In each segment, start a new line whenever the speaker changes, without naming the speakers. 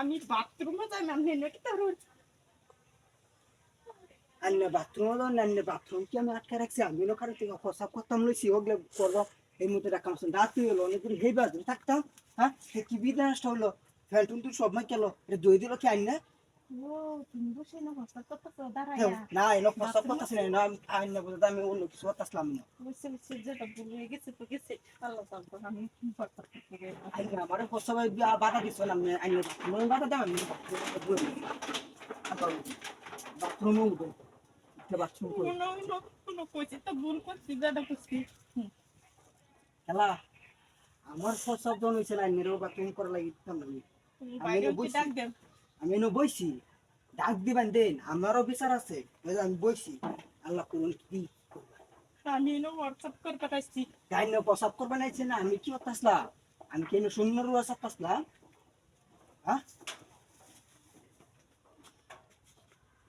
আমি বাথরুমে যাই না নেনে কি তার
আন্নে বাথরুম হলো নান্নে বাথরুম কি আমি আটকে রাখছি? আমি লোক আর থেকে প্রসাব করতাম লইছি ওগুলো করব। এই মধ্যে রাখলাম রাত্রি হলো, অনেকদিন হেই বাজে থাকতাম হ্যাঁ? সে কি বিধানটা হলো? ফেলটুন না
না
না এলো প্রসাব করতেছি না আমি আইন না বলতে আমি অন্য কিছু করতেছিলাম না
বসে বসে যেটা ভুল হয়ে গেছে তো গেছে আল্লাহ জানতো আমি
আইন আমার প্রসাব বাধা দিছ না আমি আইন বাথরুমে বাধা দাম আমি বাথরুমে উঠে বাথরুম করে
কোনো কোনো কইছি তো ভুল করছি যেটা করছি
খেলা আমার প্রসাব জন হয়েছে না বাথরুম করা লাগি আমি আমি এনে বইছি। ডাক দিবেন দেন আমারও বিচার আছে। আমি বইছি। আল্লাহ কোন কি
আমি এনে হোয়াটসঅ্যাপ করতে পারছি
গাইন প্রসাব করবে নাইছে না আমি কি করতেছিলাম আমি কেন শূন্য রুয়া সাপতাছিলাম হ্যাঁ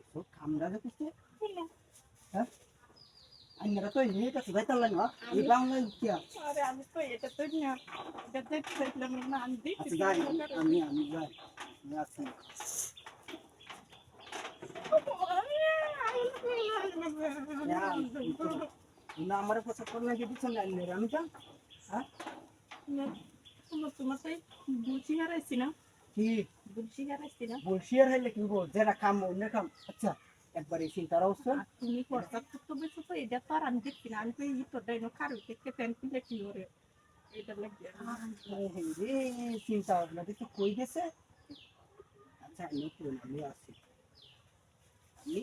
এসব কামড়া দেখছে? হ্যাঁ? আইনারা তো এই কাছে যাইতালেন না। এই বাংলা কি
আরে? আমি তো এটা তো না এটা দেখতে চাইছিলাম না আমি দেখছি
আমি আমি যাই। আমি আছি না আমার প্রসাব করে নাকি দিচ্ছেন না আইনারা আমি যান হ্যাঁ
তোমার তাই বুঝি হারাইছি না
কি
বুঝি হারাইছি না
বলছি আর হইলে কি বল যেটা কাম অন্য কাম আচ্ছা একবার এই চিন্তার অবস্থা
তুমি হোয়াটসঅ্যাপ করতে বেশি তো এটা তো আর আমি দেখছি না আমি তো এই তো দেখতে
চিন্তা ভাবনা দেখি কই গেছে? আমি পুরো আমি আছি আমি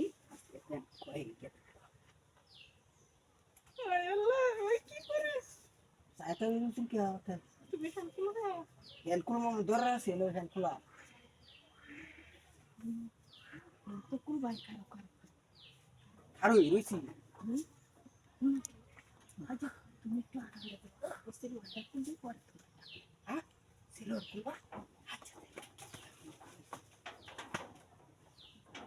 তুমি ফ্যান খুলো মামু ধরে আছে ফ্যান খোলা
তো কোন ভাই কারও কারও
আর রইছি
আচ্ছা তুমি একটু আগে বসে ওটা কিন্তু পরে
ছিল খুলবা
এই ভাইয়া
ছিল খুলবা তুমি তোমার দরকার হবে না ছিল ছিল ছিল রোলা কি কি রোল
ডাক্তার আমার
বলা
কেন
হুম ডাক্তার কি ডাক্তার কি
কি হোয়াটসঅ্যাপ করব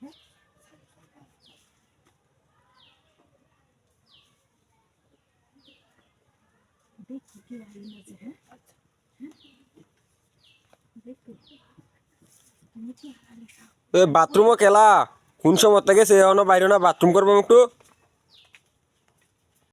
হ্যাঁ? দেখি কি হয় হ্যাঁ? কি
এ বাথরুমও খেলা। কোন সময় থেকে সে এখনও বাইরে না বাথরুম করব একটু?